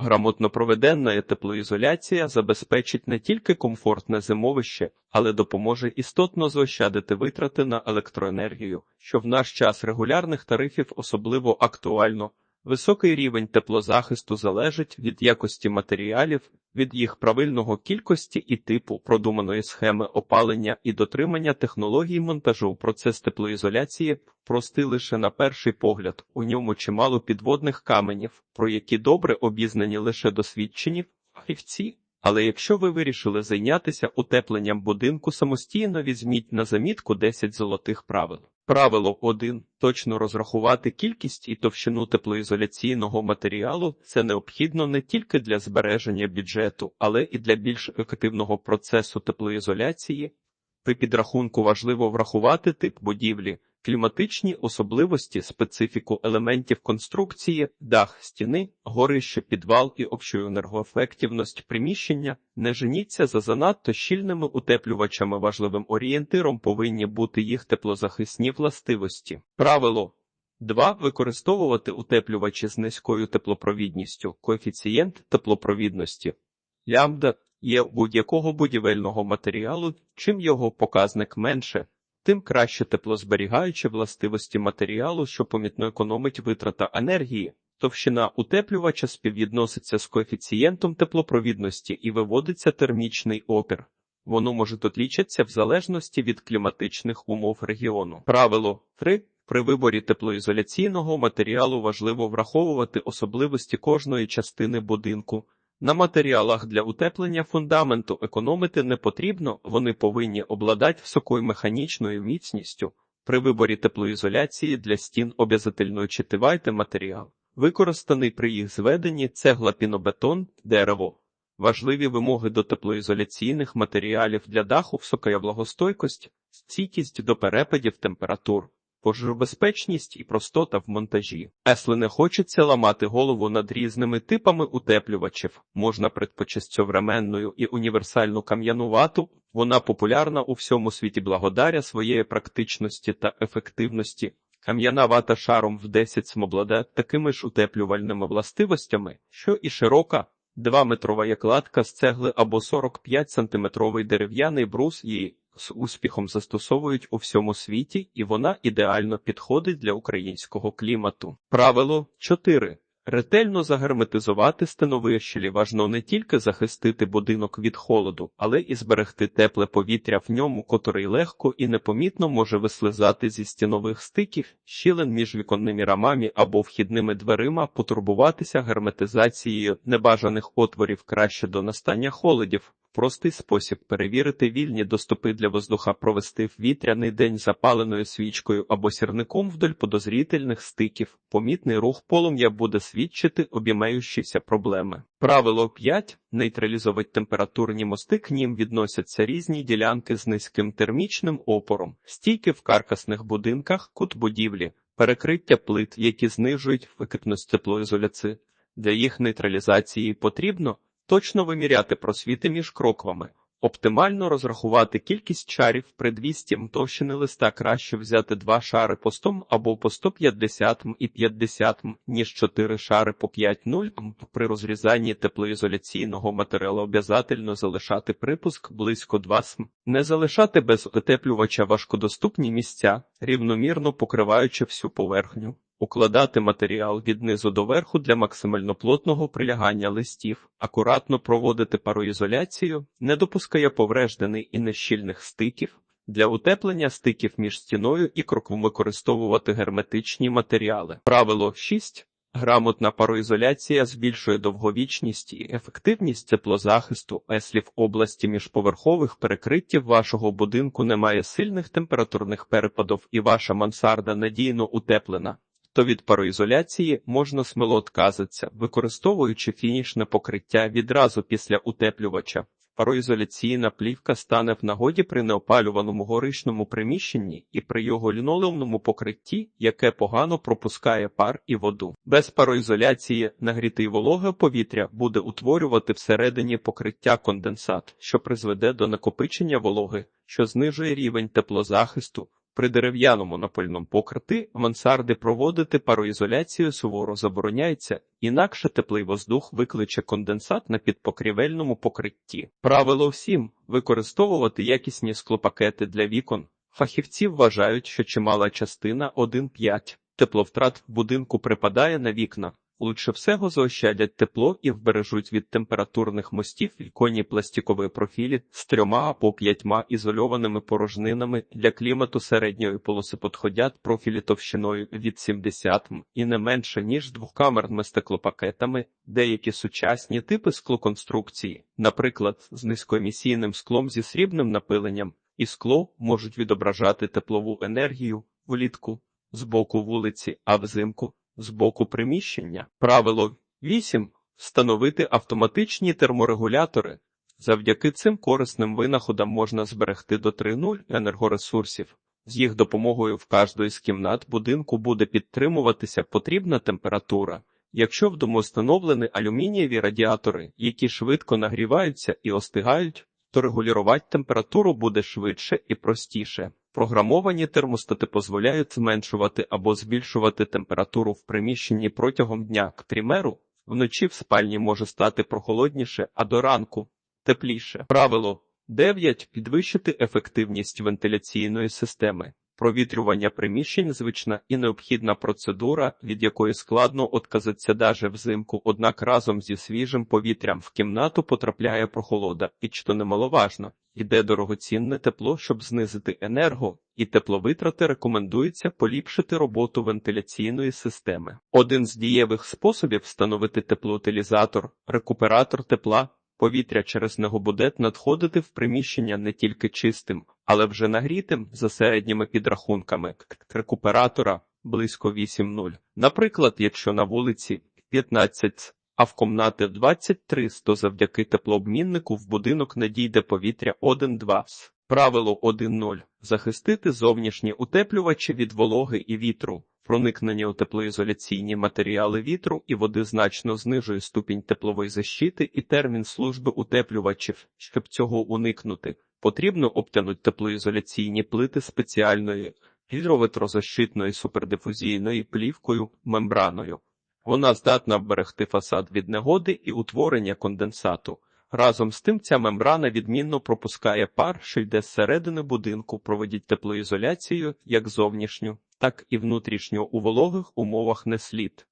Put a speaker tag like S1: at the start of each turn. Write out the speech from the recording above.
S1: Грамотно проведена теплоізоляція забезпечить не тільки комфортне зимовище, але допоможе істотно заощадити витрати на електроенергію, що в наш час регулярних тарифів особливо актуально. Високий рівень теплозахисту залежить від якості матеріалів, від їх правильного кількості і типу продуманої схеми опалення і дотримання технологій монтажу. Процес теплоізоляції простий лише на перший погляд. У ньому чимало підводних каменів, про які добре обізнані лише досвідчені фахівці. Але якщо ви вирішили зайнятися утепленням будинку самостійно, візьміть на замітку 10 золотих правил. Правило 1. Точно розрахувати кількість і товщину теплоізоляційного матеріалу це необхідно не тільки для збереження бюджету, але і для більш ефективного процесу теплоізоляції. При підрахунку важливо врахувати тип будівлі, кліматичні особливості, специфіку елементів конструкції, дах стіни, горище, підвал і общу енергоефективність приміщення. Не женіться за занадто щільними утеплювачами. Важливим орієнтиром повинні бути їх теплозахисні властивості. Правило 2. Використовувати утеплювачі з низькою теплопровідністю, коефіцієнт теплопровідності. Лямбда є будь-якого будівельного матеріалу, чим його показник менше, тим краще теплозберігаючі властивості матеріалу, що помітно економить витрата енергії. Товщина утеплювача співвідноситься з коефіцієнтом теплопровідності і виводиться термічний опір. Воно може отлічатися в залежності від кліматичних умов регіону. Правило 3. При виборі теплоізоляційного матеріалу важливо враховувати особливості кожної частини будинку. На матеріалах для утеплення фундаменту економити не потрібно, вони повинні обладати високою механічною міцністю. При виборі теплоізоляції для стін обов'язково читивайте матеріал, використаний при їх зведенні цегла пінобетон, дерево. Важливі вимоги до теплоізоляційних матеріалів для даху висока влагостойкость, стійкість до перепадів температур. Пожежобезпечність і простота в монтажі. Если не хочеться ламати голову над різними типами утеплювачів. Можна предпочесть современною і універсальну кам'яну вату. Вона популярна у всьому світі благодаря своєї практичності та ефективності. Кам'яна вата шаром в 10 смобладе такими ж утеплювальними властивостями, що і широка. 2-метрова якладка з цегли або 45-сантиметровий дерев'яний брус її з успіхом застосовують у всьому світі, і вона ідеально підходить для українського клімату. Правило 4. Ретельно загерметизувати станови щелі важно не тільки захистити будинок від холоду, але і зберегти тепле повітря в ньому, котрий легко і непомітно може вислизати зі стінових стиків, щілин між віконними рамами або вхідними дверима, потурбуватися герметизацією небажаних отворів краще до настання холодів. Простий спосіб перевірити вільні доступи для воздуха провести в вітряний день запаленою свічкою або сірником вдоль подозрітельних стиків. Помітний рух полум'я буде свідчити обіймаючіся проблеми. Правило 5. Нейтралізовать температурні мости к ним відносяться різні ділянки з низьким термічним опором, стійки в каркасних будинках, кут будівлі, перекриття плит, які знижують ефективність теплоізоляції. Для їх нейтралізації потрібно Точно виміряти просвіти між кроквами, оптимально розрахувати кількість шарів при 200 м товщини листа краще взяти два шари по 100 або по 150 м і 50 м, ніж 4 шари по 5,0 м. При розрізанні теплоізоляційного матеріалу обов'язательно залишати припуск близько 2 см. Не залишати без утеплювача важкодоступні місця, рівномірно покриваючи всю поверхню. Укладати матеріал від низу до верху для максимально плотного прилягання листів, акуратно проводити пароізоляцію, не допускає повреждений і нещільних стиків. Для утеплення стиків між стіною і кроком використовувати герметичні матеріали. Правило 6. Грамотна пароізоляція збільшує довговічність і ефективність теплозахисту, еслі в області міжповерхових перекриттів вашого будинку немає сильних температурних перепадів і ваша мансарда надійно утеплена то від пароізоляції можна смело отказатися, використовуючи фінішне покриття відразу після утеплювача. Пароізоляційна плівка стане в нагоді при неопалюваному горишному приміщенні і при його лінолеумному покритті, яке погано пропускає пар і воду. Без пароізоляції нагріте й вологе повітря буде утворювати всередині покриття конденсат, що призведе до накопичення вологи, що знижує рівень теплозахисту, При дерев'яному напольному покритті мансарди проводити пароізоляцію суворо забороняється, інакше теплий воздух викличе конденсат на підпокрівельному покритті. Правило всім використовувати якісні склопакети для вікон. Фахівці вважають, що чимала частина 1,5 тепловтрат в будинку припадає на вікна. Лучше всього заощадять тепло і вбережуть від температурних мостів віконні пластикові профілі з трьома або п'ятьма ізольованими порожнинами для клімату середньої полоси підходять профілі товщиною від 70 м і не менше ніж двокамерними стеклопакетами. Деякі сучасні типи склоконструкції, наприклад, з низькоемісійним склом зі срібним напиленням, і скло можуть відображати теплову енергію влітку з боку вулиці, а взимку з боку приміщення. Правило 8. Встановити автоматичні терморегулятори. Завдяки цим корисним винаходам можна зберегти до 3.0 енергоресурсів. З їх допомогою в кожної з кімнат будинку буде підтримуватися потрібна температура. Якщо в дому встановлені алюмінієві радіатори, які швидко нагріваються і остигають, то регулювати температуру буде швидше і простіше. Програмовані термостати дозволяють зменшувати або збільшувати температуру в приміщенні протягом дня. К примеру, вночі в спальні може стати прохолодніше, а до ранку тепліше. Правило 9. Підвищити ефективність вентиляційної системи. Провітрювання приміщень звична і необхідна процедура, від якої складно отказатися даже взимку, однак разом зі свіжим повітрям в кімнату потрапляє прохолода, і що немаловажно, йде дорогоцінне тепло, щоб знизити енерго, і тепловитрати рекомендується поліпшити роботу вентиляційної системи. Один з дієвих способів встановити теплоутилізатор, рекуператор тепла. Повітря через нього буде надходити в приміщення не тільки чистим, але вже нагрітим за середніми підрахунками рекуператора близько 8,0. Наприклад, якщо на вулиці 15, а в комнати 23, то завдяки теплообміннику в будинок надійде повітря 1,2. Правило 1.0. Захистити зовнішні утеплювачі від вологи і вітру. Проникнення у теплоізоляційні матеріали вітру і води значно знижує ступінь теплової защити і термін служби утеплювачів. Щоб цього уникнути, потрібно обтянути теплоізоляційні плити спеціальною гідроветрозащитною супердифузійною плівкою мембраною. Вона здатна вберегти фасад від негоди і утворення конденсату. Разом з тим ця мембрана відмінно пропускає пар, що йде зсередини будинку, проводить теплоізоляцію як зовнішню, так і внутрішню у вологих умовах не слід.